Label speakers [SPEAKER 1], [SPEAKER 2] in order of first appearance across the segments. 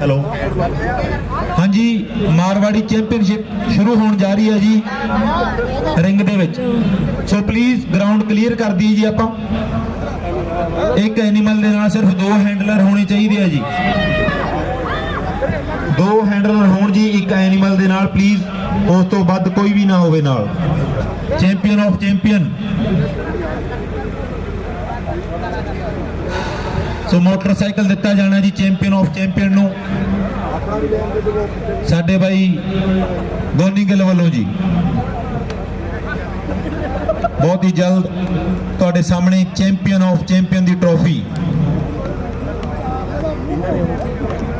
[SPEAKER 1] Hello. ਹਾਂਜੀ, Marwari championship ਸ਼ੁਰੂ ਹੋਣ ਜਾ ਰਹੀ ਹੈ ਜੀ। ਰਿੰਗ ਦੇ ਵਿੱਚ। ਸੋ ਪਲੀਜ਼ ਗਰਾਊਂਡ ਕਲੀਅਰ ਕਰ ਦਈਏ ਜੀ ਆਪਾਂ। ਇੱਕ ਐਨੀਮਲ ਦੇ ਨਾਲ ਸਿਰਫ ਦੋ ਹੈਂਡਲਰ ਹੋਣੇ ਚਾਹੀਦੇ ਆ ਜੀ। ਦੋ ਹੈਂਡਲਰ ਹੋਣ ਜੀ, ਇੱਕ ਐਨੀਮਲ ਦੇ ਨਾਲ ਪਲੀਜ਼ ਉਸ ਤੋਂ ਵੱਧ ਕੋਈ ਵੀ ਨਾ ਹੋਵੇ ਨਾਲ। Champion of champion so motorcycle ਦਿੱਤਾ ਜਾਣਾ ਜੀ ਚੈਂਪੀਅਨ ਆਫ ਚੈਂਪੀਅਨ ਨੂੰ। ਸਾਡੇ ਬਾਈ ਗੋਨੀ ਗਿੱਲ ਵੱਲੋਂ ਜੀ। ਬਹੁਤ ਹੀ ਜਲਦ ਤੁਹਾਡੇ ਸਾਹਮਣੇ ਚੈਂਪੀਅਨ ਆਫ ਚੈਂਪੀਅਨ ਦੀ ਟਰੋਫੀ।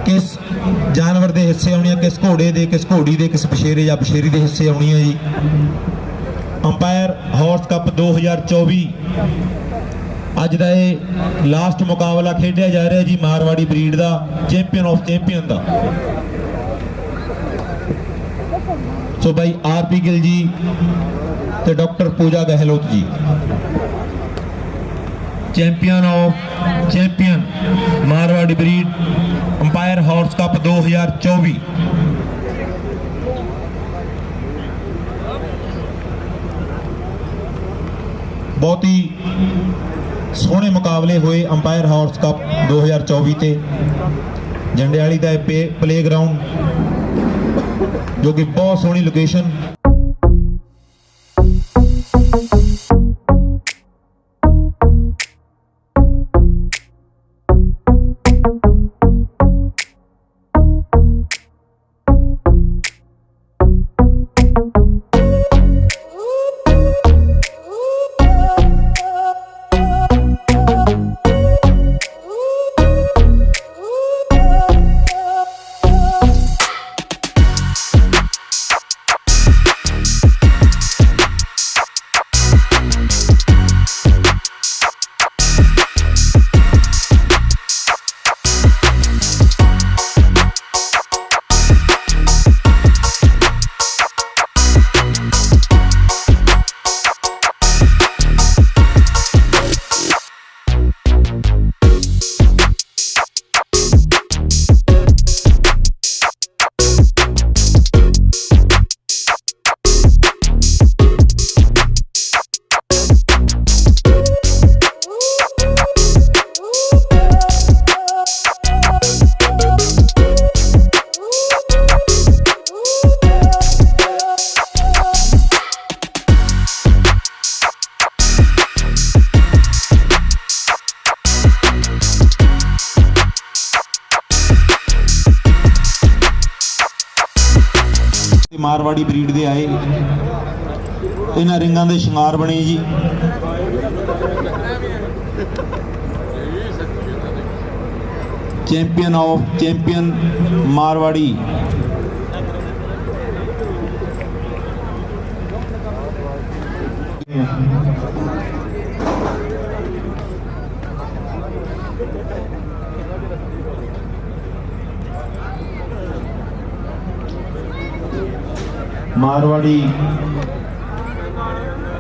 [SPEAKER 1] ਕਿਸ ਜਾਨਵਰ ਦੇ ਹਿੱਸੇ ਆਉਣੀ ਹੈ ਕਿਸ ਘੋੜੇ ਦੇ, ਕਿਸ ਘੋੜੀ ਦੇ, ਕਿਸ ਬਸ਼ੇਰੇ ਜਾਂ ਬਸ਼ੇਰੀ ਦੇ ਹਿੱਸੇ ਆਉਣੀ ਹੈ ਜੀ। ਅੰਪਾਇਰ ਹਾਰਸ ਕੱਪ 2024 ਅੱਜ ਦਾ ਇਹ ਲਾਸਟ ਮੁਕਾਬਲਾ ਖੇਡਿਆ ਜਾ ਰਿਹਾ ਜੀ ਮਾਰਵਾੜੀ ਬਰੀਡ ਦਾ ਚੈਂਪੀਅਨ ਆਫ ਚੈਂਪੀਅਨ ਦਾ। ਸੋ ਭਾਈ ਆਰਪੀ ਗਿੱਲ ਜੀ ਤੇ doctor Pooja Gehlot ji. Champion of champion Marwari breed empire horse cup 2024 ਬਹੁਤ ਹੀ ਸੋਹਣੇ ਮੁਕਾਬਲੇ ਹੋਏ ਅੰਪਾਇਰ ਹਾਰਸ ਕੱਪ 2024 ਤੇ। ਜੰਡਿਆਲੀ ਦਾ ਇਹ ਪਲੇਗਰਾਉਂਡ ਜੋ ਕਿ ਬਹੁਤ ਸੋਹਣੀ ਲੋਕੇਸ਼ਨ ਮਾਰਵਾੜੀ ਬਰੀਡ ਦੇ ਆਏ। ਇਹਨਾਂ ਰਿੰਗਾਂ ਦੇ ਸ਼ਿੰਗਾਰ ਬਣੇ ਜੀ। Champion of champion Marwari. Marwari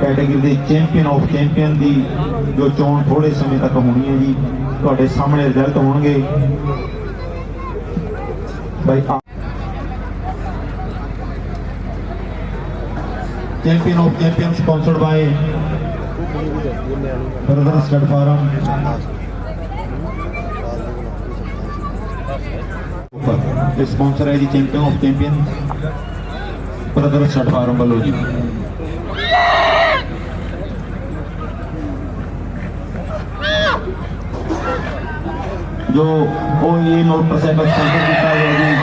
[SPEAKER 1] category ਦੇ ਚੈਂਪੀਅਨ ਆਫ ਚੈਂਪੀਅਨ ਦੀ ਜੋ ਚੋਣ ਥੋੜੇ ਸਮੇਂ ਤੱਕ ਹੋਣੀ ਹੈ ਜੀ, ਤੁਹਾਡੇ ਸਾਹਮਣੇ ਰਿਜ਼ਲਟ ਹੋਣਗੇ। ਬਾਈ champion of champion sponsored by brother stud farm ਇਹ ਸਪਾਂਸਰ ਹੈ ਜੀ champion of champion brother farm ਵੱਲੋਂ ਜੀ ਜੋ ਉਹ ਇਹ ਮੋਟਰਸਾਈਕਲ ਸਪਾਂਸਰ ਕੀਤਾ ਗਿਆ ਜੀ,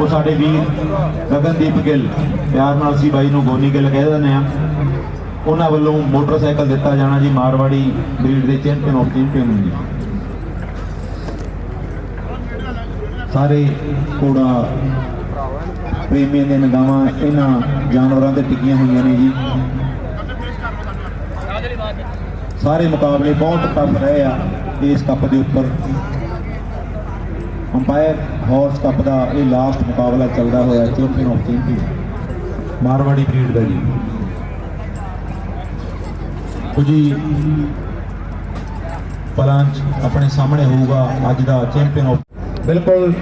[SPEAKER 1] ਉਹ ਸਾਡੇ ਵੀਰ ਗਗਨਦੀਪ ਗਿੱਲ, ਪਿਆਰ ਨਾਲ ਅਸੀਂ ਬਾਈ ਨੂੰ ਗੋਨੀ ਗਿੱਲ ਕਹਿ ਦਿੰਦੇ ਆ ਉਹਨਾਂ ਵੱਲੋਂ ਮੋਟਰਸਾਈਕਲ ਦਿੱਤਾ ਜਾਣਾ ਜੀ, ਮਾਰਵਾੜੀ ਬਰੀਡ ਦੇ ਚੈਂਪੀਅਨ ਆਫ ਚੈਂਪੀਅਨ ਨੂੰ ਜੀ। ਸਾਰੇ ਕੋੜਾ ਪ੍ਰੇਮੀਆਂ ਦੇ ਨਿਗਾਹਾਂ ਇਹਨਾਂ ਜਾਨਵਰਾਂ ਤੇ ਟਿਕੀਆਂ ਹੋਈਆਂ ਨੇ ਜੀ। ਸਾਰੇ ਮੁਕਾਬਲੇ ਬਹੁਤ ਟਫ ਰਹੇ ਆ ਇਸ ਕੱਪ ਦੇ ਉੱਪਰ। ਅੰਪਾਇਰ ਹਾਰਸ ਕੱਪ ਦਾ ਇਹ ਲਾਸਟ ਮੁਕਾਬਲਾ ਚੱਲਦਾ ਹੋਇਆ champion of champion Marwari breed ਦਾ ਜੀ। ਕੁਝ ਜੀ ਪਲਾਂਚ ਆਪਣੇ ਸਾਹਮਣੇ ਹੋਊਗਾ, ਅੱਜ ਦਾ ਚੈਂਪੀਅਨ ਆਫ ਬਿਲਕੁਲ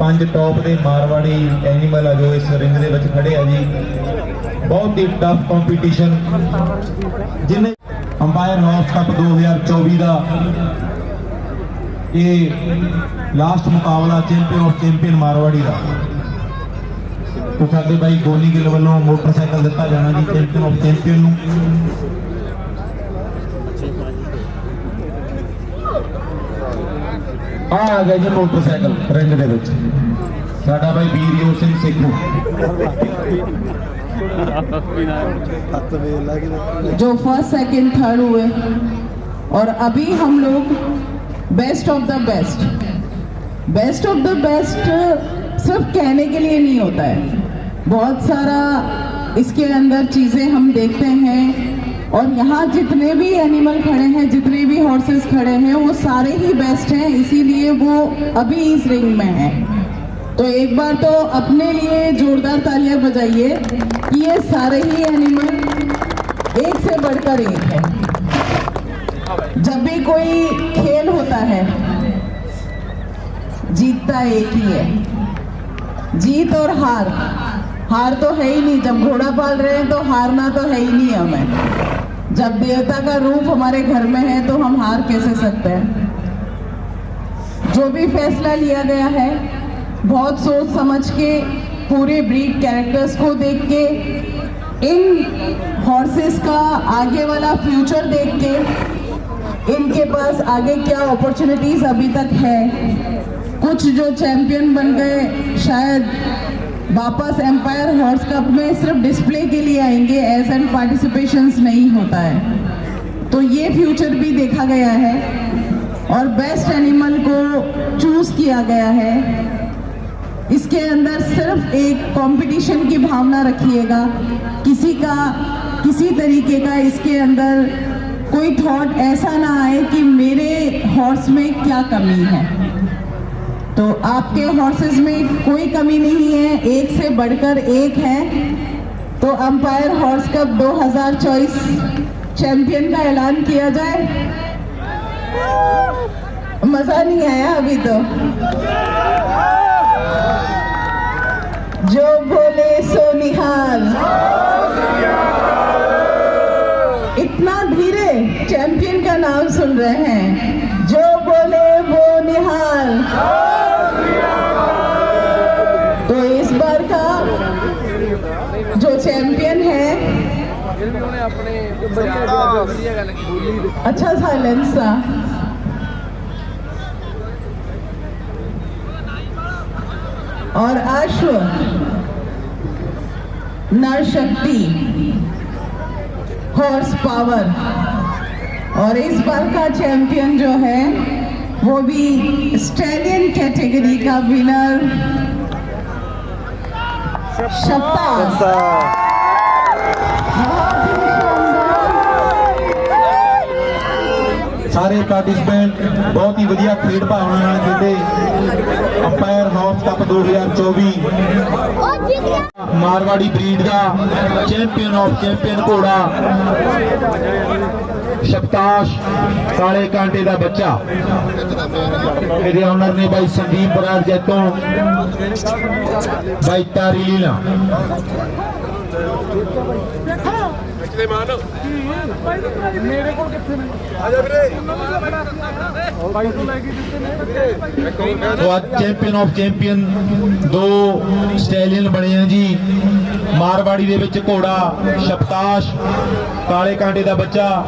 [SPEAKER 1] ਪੰਜ ਟੌਪ ਦੇ ਮਾਰਵਾੜੀ ਐਨੀਮਲ ਆ ਜੋ ਇਸ ਰਿੰਗ ਦੇ ਵਿੱਚ ਖੜੇ ਆ ਜੀ। ਬਹੁਤ ਹੀ ਟਫ ਕੰਪੀਟੀਸ਼ਨ ਜਿਨੇ ਅੰਪਾਇਰ ਹਾਊਸ ਕੱਪ 2024 ਦਾ ਇਹ ਲਾਸਟ ਮੁਕਾਬਲਾ ਚੈਂਪੀਅਨ ਆਫ ਚੈਂਪੀਅਨ ਮਾਰਵਾੜੀ ਦਾ। ਤੇ ਸਾਡੇ ਬਾਈ ਗੋਨੀ ਗਿੱਲ ਵੱਲੋਂ ਮੋਟਰਸਾਈਕਲ ਦਿੱਤਾ ਜਾਣਾ ਜੀ ਚੈਂਪੀਅਨ ਆਫ ਚੈਂਪੀਅਨ ਨੂੰ। ਆ ਆ ਗਿਆ ਜੀ ਮੋਟਰਸਾਈਕਲ ਰਿੰਗ ਦੇ ਵਿੱਚ ਸਾਡਾ ਬਾਈ ਵੀਰਜੋਤ ਸਿੰਘ ਸੇਖੂ
[SPEAKER 2] जो फर्स्ट सेकंड थर्ड हुए और अभी हम लोग best of the best best of the best सिर्फ कहने के लिए नहीं होता है बहुत सारा इसके अंदर चीज़ें हम देखते हैं और यहाँ जितने भी एनिमल खड़े हैं, जितने भी हॉर्सेस खड़े हैं, वो सारे ही बेस्ट हैं, इसीलिए वो अभी इस रिंग में हैं। तो एक बार तो अपने लिए जोरदार तालियाँ बजाइए कि ये सारे ही एनिमल एक से बढ़कर एक है। जब भी कोई खेल होता है, जीतता एक ही है। जीत और हार। हार तो है ही नहीं, जब घोड़ा पाल रहे हैं तो हारना तो है ही नहीं हमें। जब देवता का रूप हमारे घर में है तो हम हार कैसे सकते हैं? जो भी फैसला लिया गया है, बहुत सोच समझ के, पूरे ब्रीड कैरेक्टर्स को देख के, इन हॉर्सेस का आगे वाला फ्यूचर देख के, इनके पास आगे क्या अपॉर्चुनिटीज़ अभी तक है? कुछ जो चैंपियन बन गए, शायद वापस एम्पायर हॉर्स कप में सिर्फ़ डिस्प्ले के लिए आएँगे एज एंड पार्टिसिपेशंस नहीं होता है। तो ये फ्यूचर भी देखा गया है और बेस्ट एनिमल को चूज़ किया गया है। इसके अंदर सिर्फ़ एक कंपटीशन की भावना रखिएगा। किसी का, किसी तरीके का इसके अंदर कोई थॉट ऐसा ना आए कि मेरे हॉर्स में क्या कमी है। तो आपके हॉर्सेस में कोई कमी नहीं है, एक से बढ़कर एक है। तो अंपायर हॉर्स कप 2024 चैंपियन का ऐलान किया जाए। मज़ा नहीं आया अभी तो। जो बोले सो निहाल। अच्छा साइलेंस था। और अश्व नर शक्ति हॉर्स पावर और इस बार का चैंपियन जो है वो भी स्टैलियन कैटेगरी का विनर शब्दास बहुत
[SPEAKER 1] ਸਾਰੇ ਪਾਰਟਿਸਪੈਂਟ ਬਹੁਤ ਹੀ ਵਧੀਆ ਖੇਡ ਭਾਵਨਾ ਨਾਲ ਖੇਡੇ। Empire house cup 2024 Marwari breed the champion of champion ਘੋੜਾ ਸ਼ਪਤਾਸ਼ ਕਾਲੇ ਕਾਂਟੇ ਦਾ ਬੱਚਾ। ਇਹਦੇ ਓਨਰ ਨੇ ਬਾਈ ਸੰਦੀਪ ਬਰਾੜ ਜੈਤੋਂ ਬਾਈ ਤਾਰੀ ਲੀਲਾ। ਸੋ ਅੱਜ ਚੈਂਪੀਅਨ ਆਫ ਚੈਂਪੀਅਨ ਦੋ। ਸਟੈਲੀਅਨ ਬਣੇ ਆ ਜੀ। ਮਾਰਵਾੜੀ ਦੇ ਵਿੱਚ ਘੋੜਾ ਸ਼ਪਤਾਸ਼ ਕਾਲੇ ਕਾਂਟੇ ਦਾ ਬੱਚਾ।